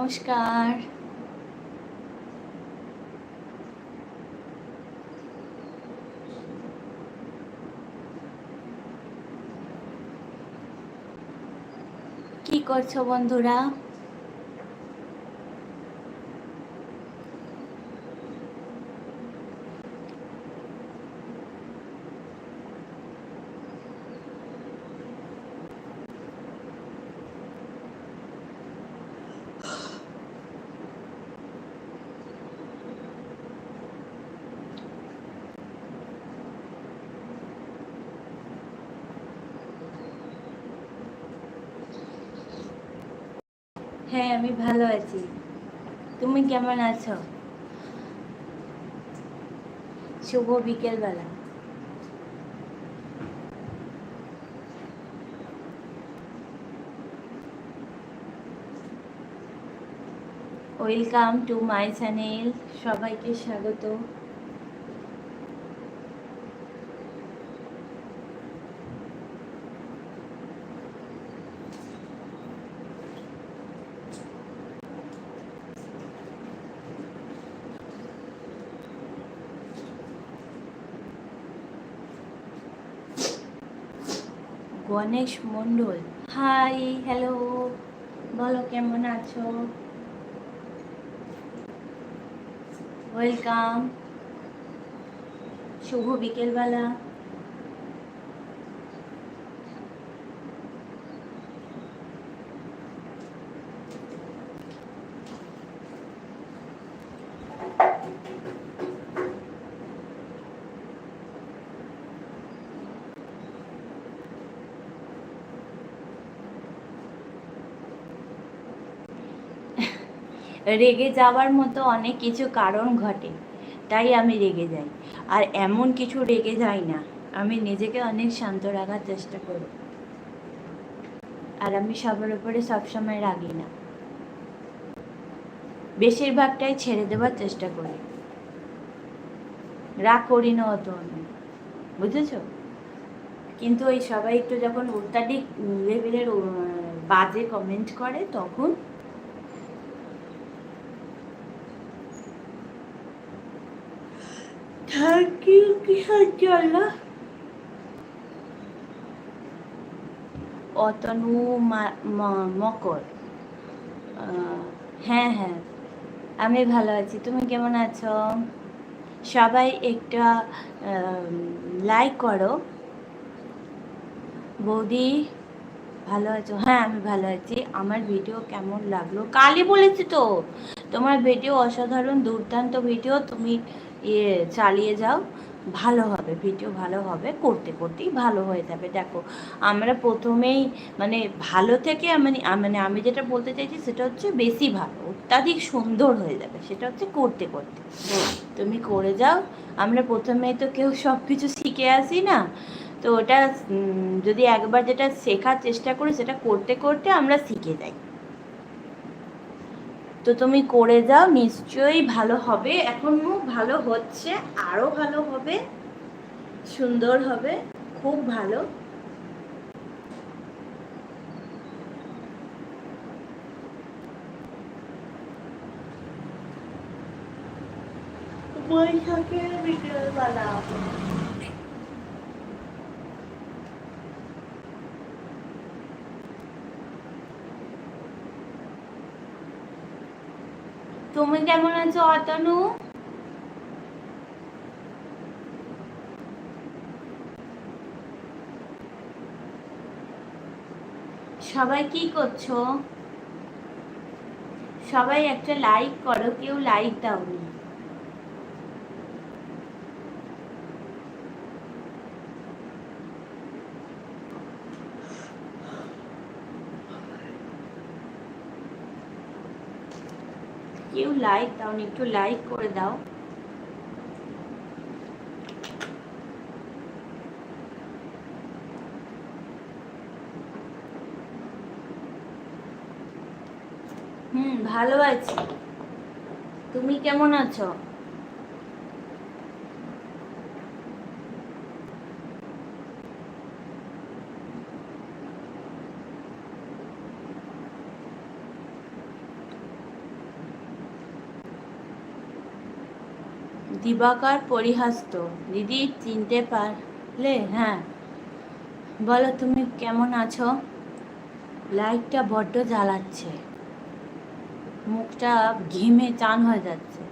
নমস্কার। কি করছ বন্ধুরা? হ্যাঁ আমি ভালো আছি। তুমি কেমন আছো? শুভ বিকেলবেলা। ওয়েলকাম টু মাই চ্যানেল সবাইকে স্বাগত। গণেশ মণ্ডল। হাই হ্যালো বলো কেমন আছো? ওয়েলকাম শুভ বিকেলবেলা। রেগে যাওয়ার মতো অনেক কিছু কারণ ঘটে, তাই আমি রেগে যাই। আর এমন কিছু রেগে যাই না, আমি নিজেকে অনেক শান্ত রাখার চেষ্টা করি। আর আমি সবার উপরে সবসময় রাগি না। বেশিরভাগটাই ছেড়ে দেওয়ার চেষ্টা করি। রাগ করি না অত আমি, বুঝেছ? কিন্তু ওই সবাই একটু যখন অত্যাধিক লেভেলের বাজে কমেন্ট করে, তখন থ্যাংক ইউ কিসের জন্য অতনু মকর হ্যাঁ হ্যাঁ। আমি ভালো আছি। তুমি কেমন আছো? সবাই একটা লাইক করো। বৌদি, ভালো আছো? হ্যাঁ আমি ভালো আছি। আমার ভিডিও কেমন লাগল? কালই বলেছি তো। তোমার ভিডিও অসাধারণ, দুর্দান্ত ভিডিও তুমি ইয়ে চালিয়ে যাও, ভালো হবে ভিডিও ভালো হবে, করতে করতেই ভালো হয়ে যাবে। দেখো, আমরা প্রথমেই মানে ভালো থেকে মানে মানে আমি যেটা বলতে চাইছি সেটা হচ্ছে বেশি ভালো, অত্যাধিক সুন্দর হয়ে যাবে, সেটা হচ্ছে করতে করতে। তুমি করে যাও, আমরা প্রথমেই তো কেউ সব কিছু শিখে আসি না, তো ওটা যদি একবার যেটা শেখার চেষ্টা করি সেটা করতে করতে আমরা শিখে যাই। তো তুমি করে যাও, নিশ্চয়ই ভালো হবে। এখনও ভালো হচ্ছে আরও ভালো হবে, সুন্দর হবে, খুব ভালো। বৈশাখের বিকেলবেলা তুমি কেমন আছো অতনু? সবাই কি করছ? সবাই একটা লাইক করো কেউ লাইক দাওনি। কেউ লাইক দাও একটু লাইক করে দাও। হুম ভালো আছি। তুমি কেমন আছো? দিবাকর পরিহাস্ত। দিদি, চিনতে পারলে? হ্যাঁ। বলো, তুমি কেমন আছো? লাইটটা বড্ড জ্বালাচ্ছে। মুখটা ঘেমে চান হয়ে যাচ্ছে।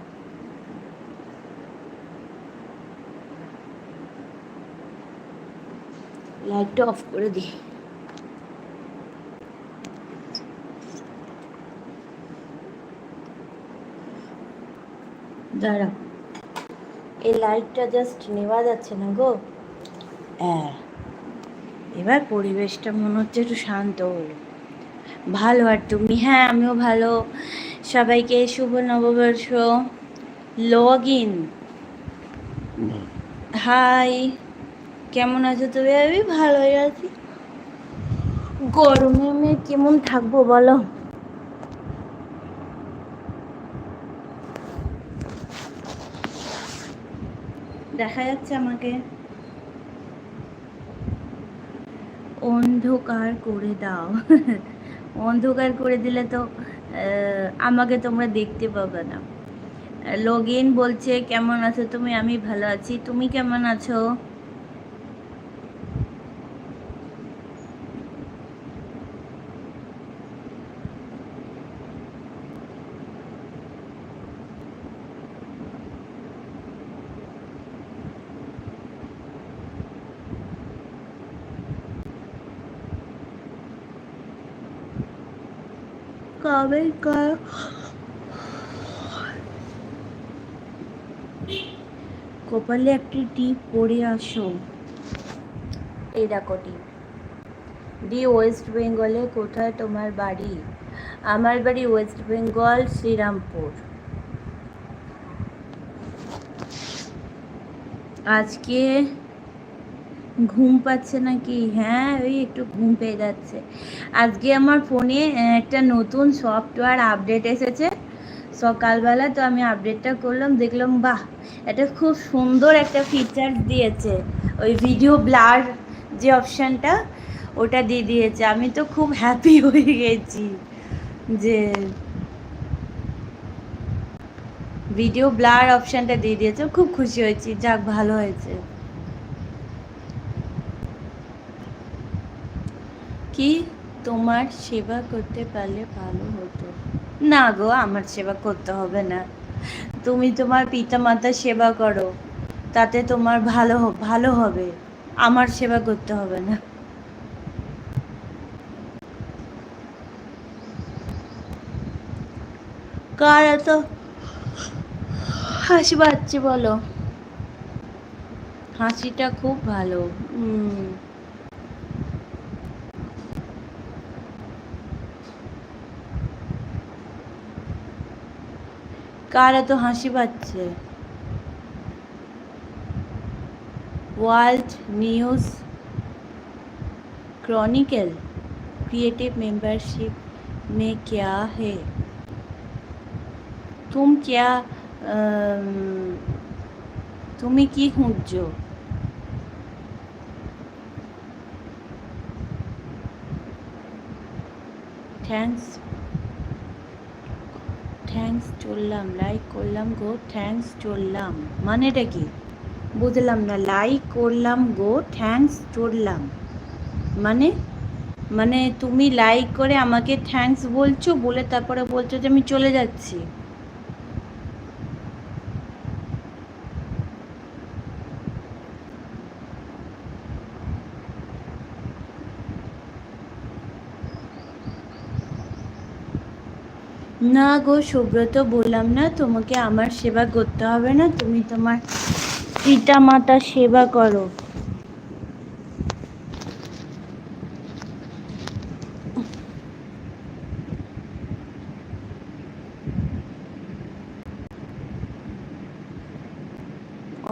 লাইটটা অফ করে দিই দাঁড়াও। এই লাইটটা জাস্ট নেওয়া যাচ্ছে না গো। হ্যাঁ এবার পরিবেশটা মনে হচ্ছে একটু শান্ত হলো। ভালো আর তুমি? হ্যাঁ আমিও ভালো। সবাইকে শুভ নববর্ষ। লগ ইন হাই কেমন আছো তুমি? আমি ভালোই আছি। গরমে আমি কেমন থাকব বলো? দেখা যাচ্ছে আমাকে। অন্ধকার করে দাও। অন্ধকার করে দিলে তো আমাকে তোমরা দেখতে পাবে না। লগ বলছে, কেমন আছো তুমি? আমি ভালো আছি। তুমি কেমন আছো? কবে কর কপালে একটি টিপ পরে আসো এই দেখো টিপ দি ওয়েস্ট বেঙ্গলে কোথায় তোমার বাড়ি আমার বাড়ি ওয়েস্ট বেঙ্গল শ্রীরামপুর আজকে ঘুম পাচ্ছে নাকি? হ্যাঁ ওই একটু ঘুম পেয়ে যাচ্ছে। আজকে আমার ফোনে একটা নতুন সফটওয়্যার আপডেট এসেছে। সকালবেলা তো আমি আপডেটটা করলাম, দেখলাম, বাহ! এটা খুব সুন্দর একটা ফিচার দিয়েছে। ওই ভিডিও ব্লার যে অপশানটা ওটা দিয়ে দিয়েছে। আমি তো খুব হ্যাপি হয়ে গেছি যে ভিডিও ব্লার অপশানটা দিয়ে দিয়েছে। খুব খুশি হয়েছি। যাক, ভালো হয়েছে। কি তোমার সেবা করতে পারলে ভালো হতো? না গো, আমার সেবা করতে হবে না। তুমি তোমার পিতা মাতার সেবা করো, তাতে তোমার ভালো ভালো হবে। আমার সেবা করতে হবে না। কার এত হাসি পাচ্ছে বলো? হাসিটা খুব ভালো কার এত হাসি পাচ্ছে world news chronicle creative membership में क्या है तुम क्या अम, তুমি কি খুঁজছো থ্যাঙ্কস থ্যাঙ্কস চললাম লাইক করলাম গো থ্যাংকস চললাম। মানেটা কি? বুঝলাম না লাইক করলাম গো থ্যাংকস চললাম। মানে? মানে তুমি লাইক করে আমাকে থ্যাংকস বলছো, বলে তারপরে বলছো যে আমি চলে যাচ্ছি। না গো, সুব্রত, বললাম না তোমাকে আমার সেবা করতে হবে না, তুমি তোমার পিতা মাতার সেবা করো।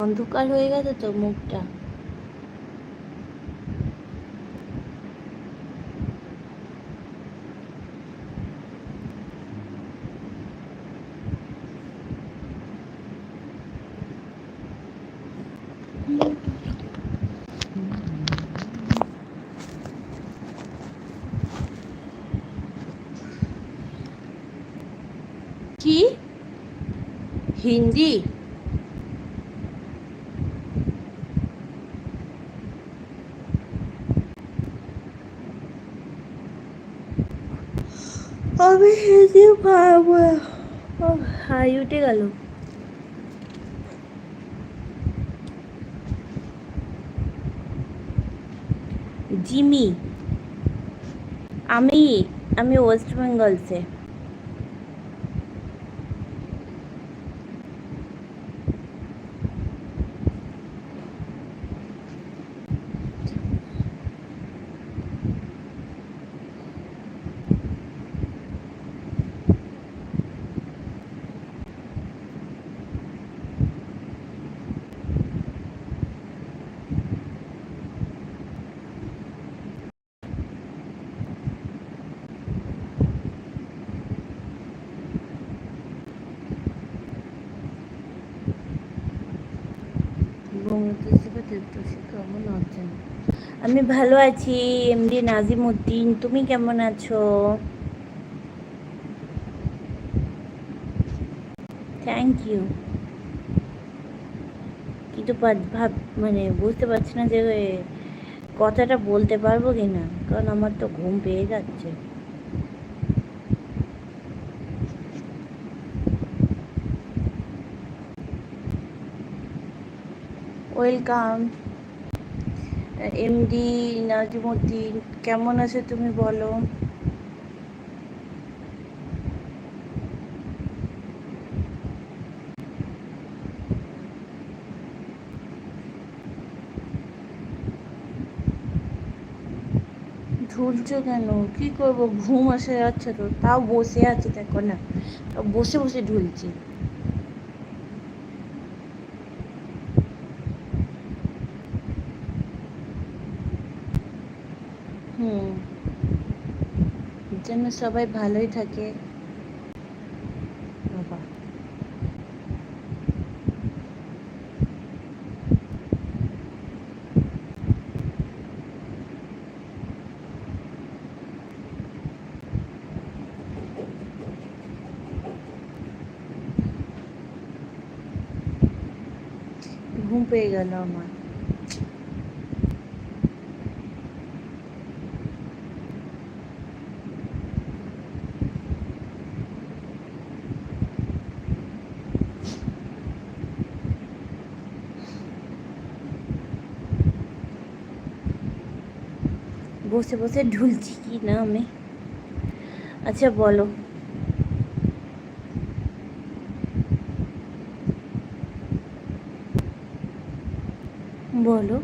অন্ধকার হয়ে গেছে তো মুখটা। হিন্দি। আমি হিন্দি পারব হাই উঠে গেল। জিমি আমি আমি ওয়েস্ট বেঙ্গল সে আমি ভালো আছি, এমডি নাজিম উদ্দিন তুমি কেমন আছো? থ্যাংক ইউ কিন্তু ভাব মানে বুঝতে পারছি না যে কথাটা বলতে পারব কি না কারণ আমার তো ঘুম পেয়ে যাচ্ছে। ওয়েলকাম এমডি নাজিমুদ্দিন, কেমন আছো তুমি বলো? ঝুলছো কেন? কি করব? ঘুম আসে যাচ্ছে তো, তাও বসে আছি, দেখো না। বসে বসে ঢুলছি হুম। যেন সবাই ভালোই থাকে। বাবা। ঘুম পেয়ে গেল আমার। বসে বসে ঢুলছি কি না আমি আচ্ছা বলো। বলো।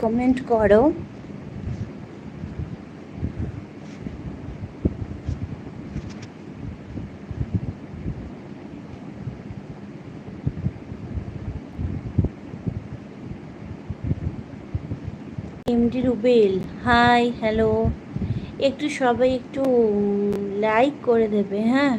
কমেন্ট করো। এমডি রুবেল হাই হ্যালো একটু সবাই একটু লাইক করে দেবে হ্যাঁ?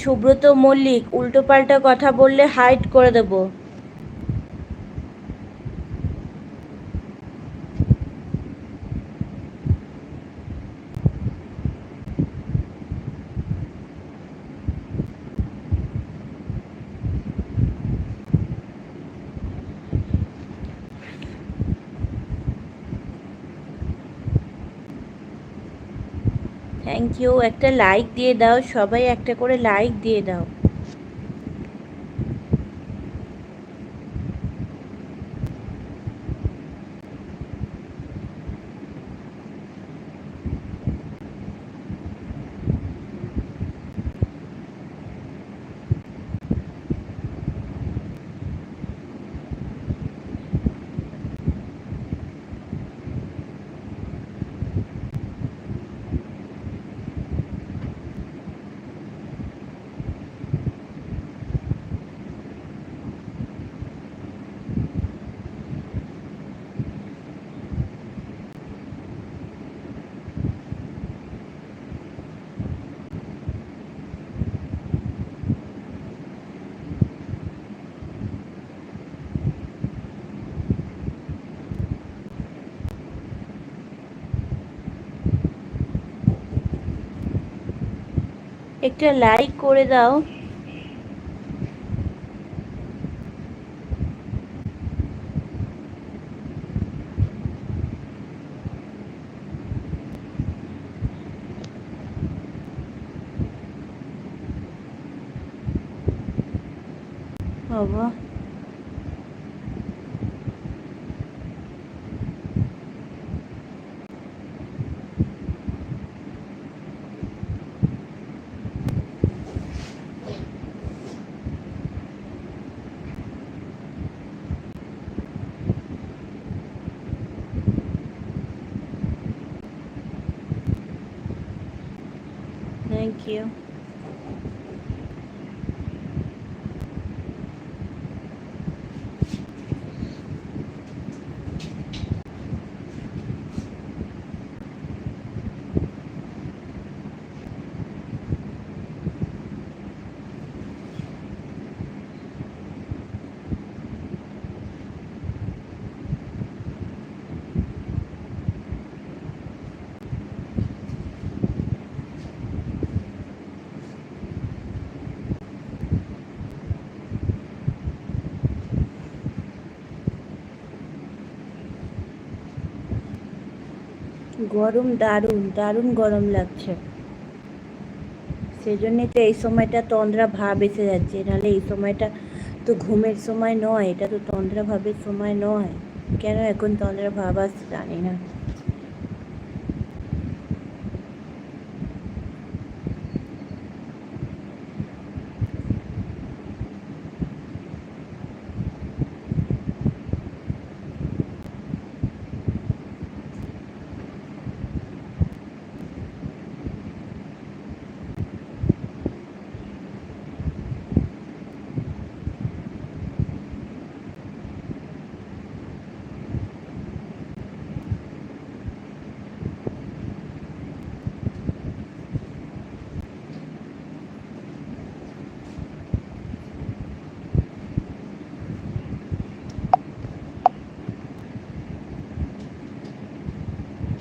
সুব্রত মল্লিক, উল্টোপাল্টা কথা বললে হাইড করে দেবো। থ্যাংক ইউ একটা লাইক দিয়ে দাও সবাই একটা করে লাইক দিয়ে দাও। একটা লাইক করে দাও। বাবা। থ্যাংক ইউ গরম দারুণ দারুণ গরম লাগছে। সেজন্যই তো এই সময়টা তন্দ্রা ভাব এসে যাচ্ছে। নাহলে এই সময়টা তো ঘুমের সময় নয়, এটা তো তন্দ্রা ভাবের সময় নয়। কেন এখন তন্দ্রা ভাব আসছে জানি না।